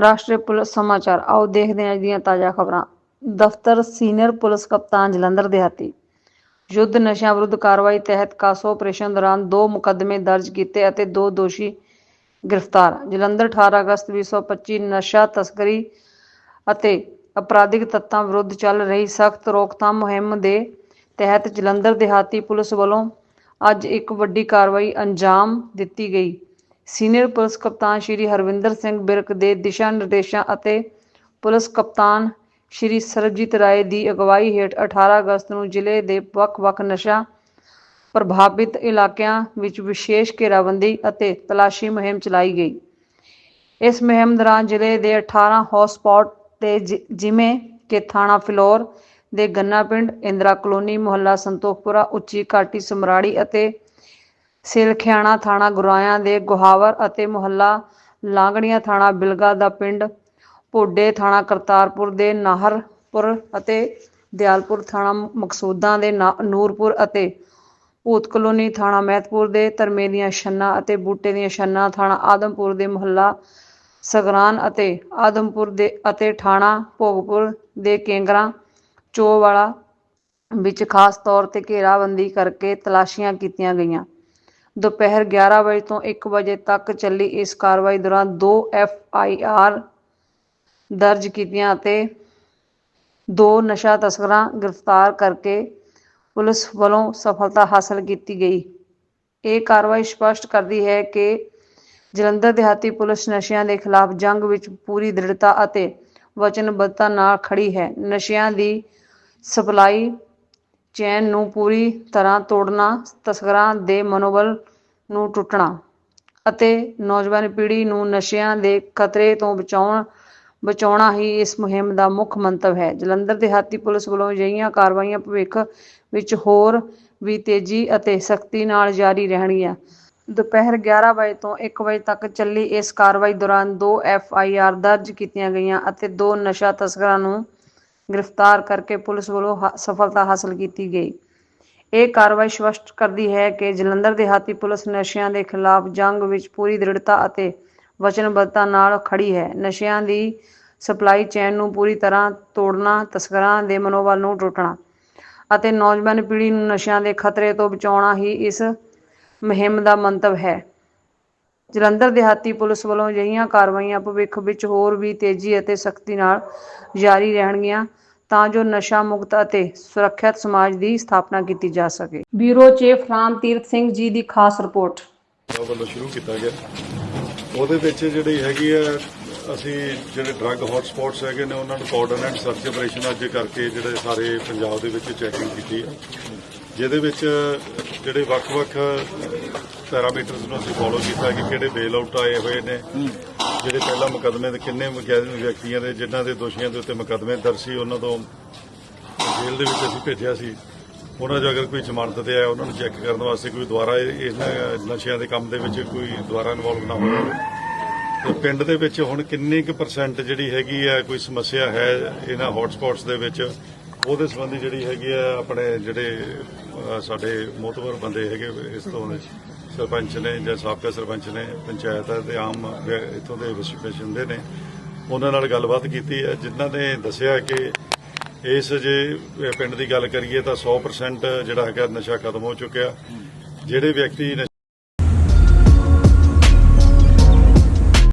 ਰਾਸ਼ਟਰੀ ਪੁਲਿਸ ਸਮਾਚਾਰ। ਆਓ ਦੇਖਦੇ ਹਾਂ ਅੱਜ ਦੀਆਂ ਤਾਜ਼ਾ ਖਬਰਾਂ। ਦਫ਼ਤਰ ਸੀਨੀਅਰ ਪੁਲਿਸ ਕਪਤਾਨ ਜਲੰਧਰ ਦਿਹਾਤੀ ਯੁੱਧ ਨਸ਼ਿਆਂ ਵਿਰੁੱਧ ਕਾਰਵਾਈ ਤਹਿਤ ਕਾਸੋ ਆਪਰੇਸ਼ਨ ਦੌਰਾਨ ਦੋ ਮੁਕੱਦਮੇ ਦਰਜ ਕੀਤੇ ਅਤੇ ਦੋ ਦੋਸ਼ੀ ਗ੍ਰਿਫਤਾਰ। ਜਲੰਧਰ 18 ਅਗਸਤ 2025 ਨਸ਼ਾ ਤਸਕਰੀ ਅਤੇ ਅਪਰਾਧਿਕ ਤੱਤਾਂ ਵਿਰੁੱਧ ਚੱਲ ਰਹੀ ਸਖਤ ਰੋਕਥਾਮ ਮੁਹਿੰਮ ਦੇ ਤਹਿਤ ਜਲੰਧਰ ਦਿਹਾਤੀ ਪੁਲਿਸ ਵੱਲੋਂ ਅੱਜ ਇੱਕ ਵੱਡੀ ਕਾਰਵਾਈ ਅੰਜਾਮ ਦਿੱਤੀ ਗਈ। ਸੀਨੀਅਰ ਪੁਲਿਸ ਕਪਤਾਨ ਸ਼੍ਰੀ ਹਰਵਿੰਦਰ ਸਿੰਘ ਬਿਰਕ ਦੇ ਦਿਸ਼ਾ ਨਿਰਦੇਸ਼ਾਂ ਅਤੇ ਪੁਲਿਸ ਕਪਤਾਨ ਸ਼੍ਰੀ ਸਰਬਜੀਤ ਰਾਏ ਦੀ ਅਗਵਾਈ ਹੇਠ 18 ਅਗਸਤ ਨੂੰ ਜ਼ਿਲ੍ਹੇ ਦੇ ਵੱਖ-ਵੱਖ ਨਸ਼ਾ ਪ੍ਰਭਾਵਿਤ ਇਲਾਕਿਆਂ ਵਿੱਚ ਵਿਸ਼ੇਸ਼ ਘੇਰਾਬੰਦੀ ਅਤੇ ਤਲਾਸ਼ੀ ਮੁਹਿੰਮ ਚਲਾਈ ਗਈ। ਇਸ ਮੁਹਿੰਮ ਦੌਰਾਨ ਜ਼ਿਲ੍ਹੇ ਦੇ 18 ਹੌਟਸਪੌਟ ਤੇ ਜਿ- ਜਿਵੇਂ ਕਿ ਥਾਣਾ ਫਿਲੌਰ ਦੇ ਗੰਨਾ ਪਿੰਡ, ਇੰਦਰਾ ਕਲੋਨੀ, ਮੁਹੱਲਾ ਸੰਤੋਖਪੁਰਾ, ਉੱਚੀ ਘਾਟੀ, ਸਮਰਾੜੀ ਅਤੇ ਸਿਲਖਿਆਣਾ ਥਾਣਾ ਗੁਰਾਇਆਂ ਦੇ ਗੁਹਾਵਰ ਅਤੇ ਮੁਹੱਲਾ ਲਾਂਗੜੀਆਂ ਥਾਣਾ ਬਿਲਗਾ ਦਾ ਪਿੰਡ, ਭੋਡੇ ਥਾਣਾ ਕਰਤਾਰਪੁਰ ਦੇ ਨਾਹਰਪੁਰ ਅਤੇ ਦਿਆਲਪੁਰ ਥਾਣਾ ਮਕਸੂਦਾਂ ਦੇ ਨਾ- ਨੂਰਪੁਰ ਅਤੇ ਭੂਤ ਕਲੋਨੀ ਥਾਣਾ ਮਹਿਤਪੁਰ ਦੇ ਧਰਮੇ ਦੀਆਂ ਛੰਨਾ ਅਤੇ ਬੂਟੇ ਦੀਆਂ ਛੰਨਾ ਥਾਣਾ ਆਦਮਪੁਰ ਦੇ ਮੁਹੱਲਾ ਸਗਰਾਨ ਅਤੇ ਆਦਮਪੁਰ ਦੇ ਅਤੇ ਥਾਣਾ ਭੋਗਪੁਰ ਦੇ ਕੇਂਗਰਾ ਚੋਵਾਲਾ ਵਿੱਚ ਖਾਸ ਤੌਰ ਤੇ ਘੇਰਾਬੰਦੀ ਕਰਕੇ ਤਲਾਸ਼ੀਆਂ ਕੀਤੀਆਂ ਗਈਆਂ। ਦੁਪਹਿਰ 11 ਵਜੇ ਤੋਂ 1 ਵਜੇ ਤੱਕ ਚੱਲੀ ਇਸ ਕਾਰਵਾਈ ਦੌਰਾਨ ਦੋ ਐਫ ਆਈ ਆਰ ਦਰਜ ਕੀਤੀਆਂ ਅਤੇ ਦੋ ਨਸ਼ਾ ਤਸਕਰਾਂ ਗ੍ਰਿਫਤਾਰ ਕਰਕੇ ਪੁਲਿਸ ਵੱਲੋਂ ਸਫਲਤਾ ਹਾਸਲ ਕੀਤੀ ਗਈ। ਇਹ ਕਾਰਵਾਈ ਸਪਸ਼ਟ ਕਰਦੀ ਹੈ ਕਿ ਜਲੰਧਰ ਦਿਹਾਤੀ ਪੁਲਿਸ ਨਸ਼ਿਆਂ ਦੇ ਖਿਲਾਫ ਜੰਗ ਵਿੱਚ ਪੂਰੀ ਦ੍ਰਿੜਤਾ ਅਤੇ ਵਚਨਬੱਧਤਾ ਨਾਲ ਖੜੀ ਹੈ। ਨਸ਼ਿਆਂ ਦੀ ਸਪਲਾਈ ਚੈਨ ਨੂੰ ਪੂਰੀ ਤਰ੍ਹਾਂ ਤੋੜਨਾ, ਤਸਕਰਾਂ ਦੇ ਮਨੋਬਲ ਨੂੰ ਟੁੱਟਣਾ ਅਤੇ ਨੌਜਵਾਨ ਪੀੜ੍ਹੀ ਨੂੰ ਨਸ਼ਿਆਂ ਦੇ ਖਤਰੇ ਤੋਂ ਬਚਾਉਣ, ਬਚਾਉਣਾ ਹੀ ਇਸ ਮੁਹਿੰਮ ਦਾ ਮੁੱਖ ਮੰਤਵ ਹੈ। ਜਲੰਧਰ ਦਿਹਾਤੀ ਪੁਲਿਸ ਵੱਲੋਂ ਅਜਿਹੀਆਂ ਕਾਰਵਾਈਆਂ ਭਵਿੱਖ ਵਿੱਚ ਹੋਰ ਵੀ ਤੇਜ਼ੀ ਅਤੇ ਸਖਤੀ ਨਾਲ ਜਾਰੀ ਰਹਿਣਗੀਆਂ। ਦੁਪਹਿਰ 11 ਵਜੇ ਤੋਂ 1 ਵਜੇ ਤੱਕ ਚੱਲੀ ਇਸ ਕਾਰਵਾਈ ਦੌਰਾਨ ਦੋ ਐਫ ਆਈ ਆਰ ਦਰਜ ਕੀਤੀਆਂ ਗਈਆਂ ਅਤੇ ਦੋ ਨਸ਼ਾ ਤਸਕਰਾਂ ਨੂੰ ਗ੍ਰਿਫਤਾਰ ਕਰਕੇ ਪੁਲਿਸ ਵੱਲੋਂ ਹਾ- ਸਫਲਤਾ ਹਾਸਲ ਕੀਤੀ ਗਈ। ਇਹ ਕਾਰਵਾਈ ਸਪਸ਼ਟ ਕਰਦੀ ਹੈ ਕਿ ਜਲੰਧਰ ਦਿਹਾਤੀ ਪੁਲਿਸ ਨਸ਼ਿਆਂ ਦੇ ਖਿਲਾਫ ਜੰਗ ਵਿੱਚ ਪੂਰੀ ਦ੍ਰਿੜਤਾ ਅਤੇ ਵਚਨਬੱਧਤਾ ਨਾਲ ਖੜੀ ਹੈ। ਨਸ਼ਿਆਂ ਦੀ ਸਪਲਾਈ ਚੇਨ ਨੂੰ ਪੂਰੀ ਤਰ੍ਹਾਂ ਤੋੜਨਾ, ਤਸਕਰਾਂ ਦੇ ਮਨੋਬਲ ਨੂੰ ਟੁੱਟਣਾ ਅਤੇ ਨੌਜਵਾਨ ਪੀੜ੍ਹੀ ਨੂੰ ਨਸ਼ਿਆਂ ਦੇ ਖਤਰੇ ਤੋਂ ਬਚਾਉਣਾ ਹੀ ਇਸ ਮੁਹਿੰਮ ਦਾ ਮੰਤਵ ਹੈ। ਜਲੰਧਰ ਦਿਹਾਤੀ ਪੁਲਿਸ ਵੱਲੋਂ ਅਜਿਹੀਆਂ ਕਾਰਵਾਈਆਂ ਭਵਿੱਖ ਵਿੱਚ ਹੋਰ ਵੀ ਤੇਜ਼ੀ ਅਤੇ ਸਖਤੀ ਨਾਲ ਜਾਰੀ ਰਹਿਣਗੀਆਂ ਤਾਂ ਜੋ ਨਸ਼ਾ ਮੁਕਤ ਅਤੇ ਸੁਰੱਖਿਅਤ ਸਮਾਜ ਦੀ ਸਥਾਪਨਾ ਕੀਤੀ ਜਾ ਸਕੇ। ਬਿਊਰੋ ਚੀਫ ਰਾਮ ਤੀਰਥ ਸਿੰਘ ਜੀ ਦੀ ਖਾਸ ਰਿਪੋਰਟ। ਵੱਲੋਂ ਸ਼ੁਰੂ ਕੀਤਾ ਗਿਆ। ਉਹਦੇ ਵਿੱਚ ਜਿਹੜੀ ਹੈਗੀ ਆ, ਅਸੀਂ ਜਿਹੜੇ ਡਰੱਗ ਹੌਟ ਹੈਗੇ ਨੇ, ਉਹਨਾਂ ਨੂੰ ਕੋਆਰਡੀਨੇਟ ਸਰਚ ਆਪਰੇਸ਼ਨ ਅੱਜ ਕਰਕੇ ਜਿਹੜੇ ਸਾਰੇ ਪੰਜਾਬ ਦੇ ਵਿੱਚ ਚੈਕਿੰਗ ਕੀਤੀ ਹੈ ਜਿਹਦੇ ਵਿੱਚ ਜਿਹੜੇ ਵੱਖ-ਵੱਖ ਪੈਰਾਮੀਟਰਸ ਨੂੰ ਅਸੀਂ ਫੋਲੋ ਕੀਤਾ ਕਿ ਕਿਹੜੇ ਬੇਲ ਆਊਟ ਆਏ ਹੋਏ ਨੇ, ਜਿਹੜੇ ਪਹਿਲਾਂ ਮੁਕੱਦਮੇ ਦੇ ਕਿੰਨੇ ਵਿਅਕਤੀਆਂ ਦੇ, ਜਿਨ੍ਹਾਂ ਦੇ ਦੋਸ਼ੀਆਂ ਦੇ ਉੱਤੇ ਮੁਕੱਦਮੇ ਦਰਜ ਸੀ, ਉਹਨਾਂ ਤੋਂ ਜੇਲ੍ਹ ਦੇ ਵਿੱਚ ਅਸੀਂ ਭੇਜਿਆ ਸੀ। ਉਹਨਾਂ 'ਚ ਅਗਰ ਕੋਈ ਜ਼ਮਾਨਤ ਤੇ ਆਇਆ, ਉਹਨਾਂ ਨੂੰ ਚੈੱਕ ਕਰਨ ਵਾਸਤੇ ਕੋਈ ਦੁਬਾਰਾ ਇਹ- ਇਹਨਾਂ ਨਸ਼ਿਆਂ ਦੇ ਕੰਮ ਦੇ ਵਿੱਚ ਕੋਈ ਦੁਬਾਰਾ ਇਨਵੋਲਵ ਨਾ ਹੋਵੇ। ਤੇ ਪਿੰਡ ਦੇ ਵਿੱਚ ਹੁਣ ਕਿੰਨੀ ਕੁ ਪਰਸੈਂਟ ਜਿਹੜੀ ਹੈਗੀ ਆ, ਕੋਈ ਸਮੱਸਿਆ ਹੈ ਇਹਨਾਂ ਹੌਟ ਦੇ ਵਿੱਚ, ਉਹਦੇ ਸੰਬੰਧੀ ਜਿਹੜੀ ਹੈਗੀ ਆ, ਆਪਣੇ ਜਿਹੜੇ ਸਾਡੇ ਮੋਤਬਰ ਬੰਦੇ ਹੈਗੇ ਇਸ ਤੋਂ ਸਰਪੰਚ ਨੇ ਜਾਂ ਸਾਬਕਾ ਸਰਪੰਚ ਨੇ, ਪੰਚਾਇਤ ਹੈ ਤੇ ਆਮ ਵਿਅ- ਇੱਥੋਂ ਦੇ ਵਿਸ਼ੇਸ਼ੰਦੇ ਨੇ, ਉਹਨਾਂ ਨਾਲ ਗੱਲਬਾਤ ਕੀਤੀ ਹੈ, ਜਿਨ੍ਹਾਂ ਨੇ ਦੱਸਿਆ ਕਿ ਇਸ ਜੇ ਪਿੰਡ ਦੀ ਗੱਲ ਕਰੀਏ ਤਾਂ 100% ਜਿਹੜਾ ਹੈਗਾ ਨਸ਼ਾ ਖਤਮ ਹੋ ਚੁੱਕਿਆ। ਜਿਹੜੇ ਵਿਅਕਤੀ